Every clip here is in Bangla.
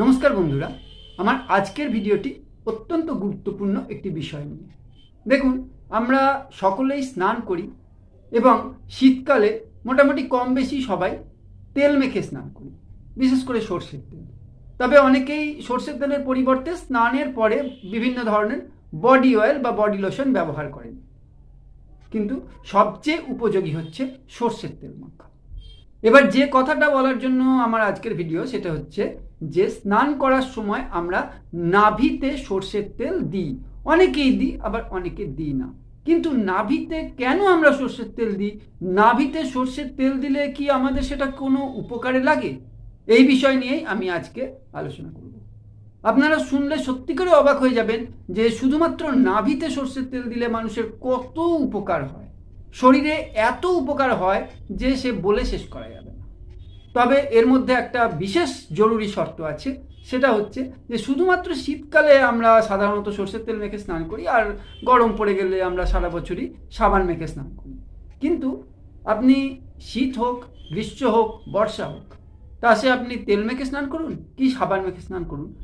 নমস্কার বন্ধুরা, আমার আজকের ভিডিওটি অত্যন্ত গুরুত্বপূর্ণ একটি বিষয় নিয়ে। দেখুন, আমরা সকলেই স্নান করি এবং শীতকালে মোটামুটি কম বেশি সবাই তেল মেখে স্নান করি, বিশেষ করে সর্ষের তেল। তবে অনেকেই সর্ষের তেলের পরিবর্তে স্নানের পরে বিভিন্ন ধরনের বডি অয়েল বা বডি লোশন ব্যবহার করেন। কিন্তু সবচেয়ে উপযোগী হচ্ছে সর্ষের তেল মাখা। এবার যে কথাটা বলার জন্য আমার আজকের ভিডিও সেটা হচ্ছে যে স্নান করার সময় আমরা নাভিতে সর্ষের তেল দিই। অনেকেই দিই, আবার অনেকে দিই না। কিন্তু নাভিতে কেন আমরা সর্ষের তেল দিই? নাভিতে সর্ষের তেল দিলে কি আমাদের সেটা কোনো উপকারে লাগে? এই বিষয় নিয়েই আমি আজকে আলোচনা করব। আপনারা শুনলে সত্যি করে অবাক হয়ে যাবেন যে শুধুমাত্র নাভিতে সর্ষের তেল দিলে মানুষের কত উপকার হয়। শরীরে এত উপকার হয় যে সে বলে শেষ করা যাবে না। তবে এর মধ্যে একটা বিশেষ জরুরি শর্ত আছে, সেটা হচ্ছে যে শুধুমাত্র শীতকালে আমরা সাধারণত সর্ষের তেল মেখে স্নান করি আর গরম পড়ে গেলে আমরা সারা বছরই সাবান মেখে স্নান করি। কিন্তু আপনি শীত হোক, গ্রীষ্ম হোক, বর্ষা হোক, তা সে আপনি তেল মেখে স্নান করুন কি সাবান মেখে স্নান করুন?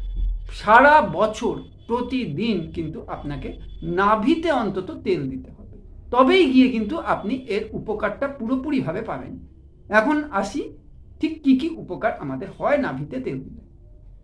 সারা বছর প্রতিদিন কিন্তু আপনাকে নাভিতে অন্তত তেল দিতে হবে। তবেই গিয়ে কিন্তু আপনি এর উপকারটা পুরোপুরিভাবে পাবেন। এখন আসি, ঠিক কি কি উপকার আমাদের হয় নাভিতে তেল দিলে।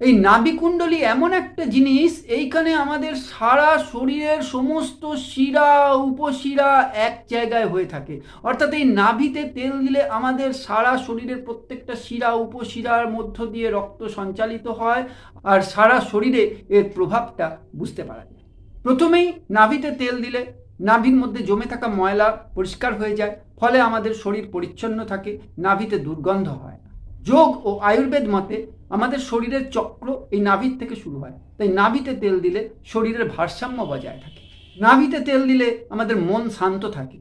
এই নাভিকুণ্ডলী এমন একটা জিনিস, এইখানে আমাদের সারা শরীরের সমস্ত শিরা, উপশিরা এক জায়গায় হয়ে থাকে। অর্থাৎ এই নাভিতে তেল দিলে আমাদের সারা শরীরের প্রত্যেকটা শিরা, উপশিরার মধ্য দিয়ে রক্ত সঞ্চালিত হয় আর সারা শরীরে এর প্রভাবটা বুঝতে পারা যায়। প্রথমেই নাভিতে তেল দিলে নাভির মধ্যে জমে থাকা ময়লা পরিষ্কার হয়ে যায়, ফলে আমাদের শরীর পরিচ্ছন্ন থাকে, নাভিতে দুর্গন্ধ হয় যোগ ও আয়ুর্বেদ মতে আমাদের শরীরের চক্র এই নাভির থেকে শুরু হয়। তাই নাভিতে তেল দিলে শরীরের ভারসাম্য বজায় থাকে। নাভিতে তেল দিলে আমাদের মন শান্ত থাকে।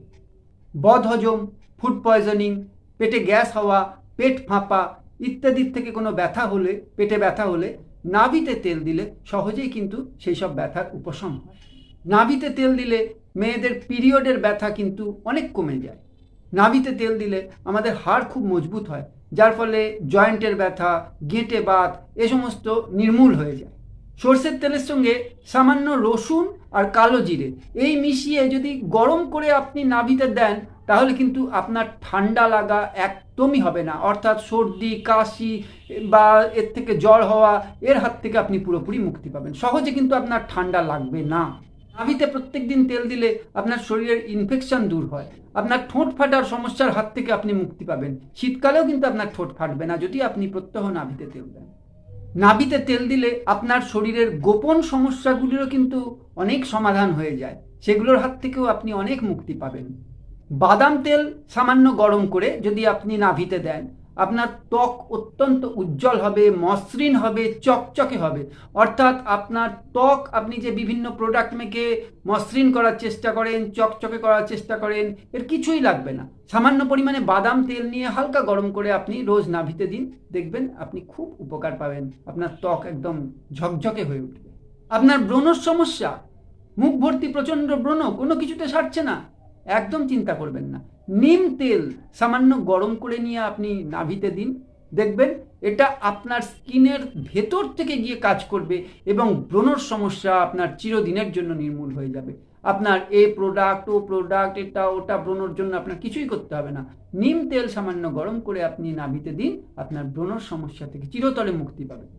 বদ হজম, ফুড পয়জনিং, পেটে গ্যাস হওয়া, পেট ফাঁপা ইত্যাদির থেকে কোনো ব্যথা হলে, পেটে ব্যথা হলে নাভিতে তেল দিলে সহজেই কিন্তু সেই সব ব্যথার উপশম হয়। নাভিতে তেল দিলে মেয়েদের পিরিয়ডের ব্যথা কিন্তু অনেক কমে যায়। নাভিতে তেল দিলে আমাদের হাড় খুব মজবুত হয়, যার ফলে জয়েন্টের ব্যথা, গেঁটে বাত এ সমস্ত নির্মূল হয়ে যায়। সর্ষের তেলের সঙ্গে সামান্য রসুন আর কালো জিরে এই মিশিয়ে যদি গরম করে আপনি নাভিতে দেন, তাহলে কিন্তু আপনার ঠান্ডা লাগা একদমই হবে না। অর্থাৎ সর্দি, কাশি বা এর থেকে জ্বর হওয়া, এর হাত থেকে আপনি পুরোপুরি মুক্তি পাবেন। সহজে কিন্তু আপনার ঠান্ডা লাগবে না। নাভিতে প্রত্যেক দিন তেল দিলে আপনার শরীরের ইনফেকশন দূর হয়। আপনার ঠোঁট ফাটার সমস্যার হাত থেকে আপনি মুক্তি পাবেন। শীতকালেও কিন্তু আপনার ঠোঁট ফাটবে না যদি আপনি প্রত্যহ নাভিতে তেল দেন। নাভিতে তেল দিলে আপনার শরীরের গোপন সমস্যাগুলিরও কিন্তু অনেক সমাধান হয়ে যায়। সেগুলোর হাত থেকেও আপনি অনেক মুক্তি পাবেন। বাদাম তেল সামান্য গরম করে যদি আপনি নাভিতে দেন আপনার ত্বক অত্যন্ত উজ্জ্বল হবে, মসৃণ হবে, চকচকে হবে। অর্থাৎ আপনার ত্বক আপনি যে বিভিন্ন প্রোডাক্ট মেখে মসৃণ করার চেষ্টা করেন, চকচকে করার চেষ্টা করেন, এর কিছুই লাগবে না। সামান্য পরিমাণে বাদাম তেল নিয়ে হালকা গরম করে আপনি রোজ নাভিতে দিন, দেখবেন আপনি খুব উপকার পাবেন। আপনার ত্বক একদম ঝকঝকে হয়ে উঠবে। আপনার ব্রণর সমস্যা মুখ ভর্তি প্রচণ্ড ব্রণ, কোনো কিছুতে সারছে না। একদম চিন্তা করবেন না। নিম তেল সামান্য গরম করে নিয়ে আপনি নাভিতে দিন। দেখবেন এটা আপনার স্কিনের ভেতর থেকে গিয়ে কাজ করবে এবং ব্রণর সমস্যা আপনার চিরদিনের জন্য নির্মূল হয়ে যাবে। আপনার এ প্রোডাক্ট ও প্রোডাক্ট এটা, ওটা ব্রণর জন্য আপনার কিছুই করতে হবে না। নিম তেল সামান্য গরম করে আপনি নাভিতে দিন, আপনার ব্রণর সমস্যা থেকে চিরতরে মুক্তি পাবেন।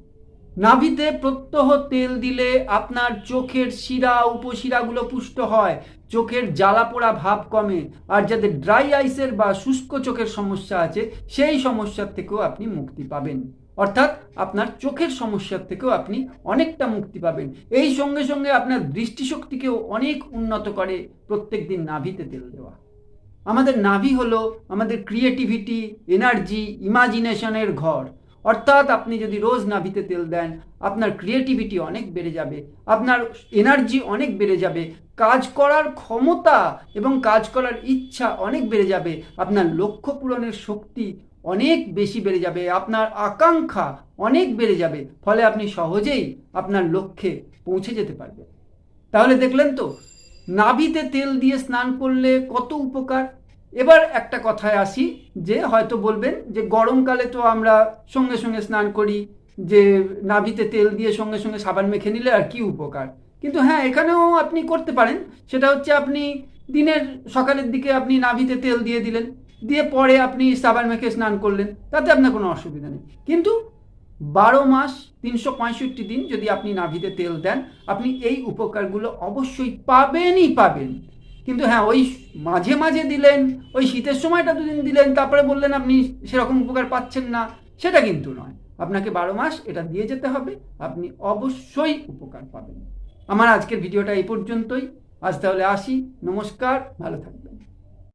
নাভিতে প্রত্যহ তেল দিলে আপনার চোখের শিরা, উপশিরাগুলো পুষ্ট হয়। চোখের জ্বালা পোড়া ভাব কমে। আর যাদের ড্রাই আইসের বা শুষ্ক চোখের সমস্যা আছে, সেই সমস্যার থেকেও আপনি মুক্তি পাবেন। অর্থাৎ আপনার চোখের সমস্যার থেকেও আপনি অনেকটা মুক্তি পাবেন। এই সঙ্গে সঙ্গে আপনার দৃষ্টিশক্তিকেও অনেক উন্নত করে প্রত্যেক দিন নাভিতে তেল দেওয়া। আমাদের নাভি হলো আমাদের ক্রিয়েটিভিটি এনার্জি ইমাজিনেশনের ঘর। অর্থাৎ আপনি যদি রোজ নাভিতে তেল দেন, আপনার ক্রিয়েটিভিটি অনেক বেড়ে যাবে, আপনার এনার্জি অনেক বেড়ে যাবে, কাজ করার ক্ষমতা এবং কাজ করার ইচ্ছা অনেক বেড়ে যাবে, আপনার লক্ষ্য পূরণের শক্তি অনেক বেশি বেড়ে যাবে, আপনার আকাঙ্ক্ষা অনেক বেড়ে যাবে, ফলে আপনি সহজেই আপনার লক্ষ্যে পৌঁছে যেতে পারবেন। তাহলে দেখলেন তো, নাভিতে তেল দিয়ে স্নান করলে কত উপকার? এবার একটা কথায় আসি, যে হয়তো বলবেন যে গরমকালে তো আমরা সঙ্গে সঙ্গে স্নান করি, যে নাভিতে তেল দিয়ে সঙ্গে সঙ্গে সাবান মেখে নিলে আর কি উপকার? কিন্তু হ্যাঁ এখানেও আপনি করতে পারেন। সেটা হচ্ছে আপনি দিনের, সকালের দিকে আপনি নাভিতে তেল দিয়ে দিলেন, দিয়ে পরে আপনি সাবান মেখে স্নান করলেন, তাতে আপনার কোনো অসুবিধা নেই। কিন্তু বারো মাস তিনশো পঁয়ষট্টি দিন যদি আপনি নাভিতে তেল দেন, আপনি এই উপকারগুলো অবশ্যই পাবেনই পাবেন। কিন্তু হ্যাঁ ওই মাঝে মাঝে দিলেন, ওই শীতের সময়টা দুদিন দিলেন, তারপরে বললেন আপনি সেরকম উপকার পাচ্ছেন না, সেটা কিন্তু নয়। আপনাকে বারো মাস এটা দিয়ে যেতে হবে, আপনি অবশ্যই উপকার পাবেন। আমার আজকের ভিডিওটা এই পর্যন্তই। আজ তাহলে আসি, নমস্কার, ভালো থাকবেন।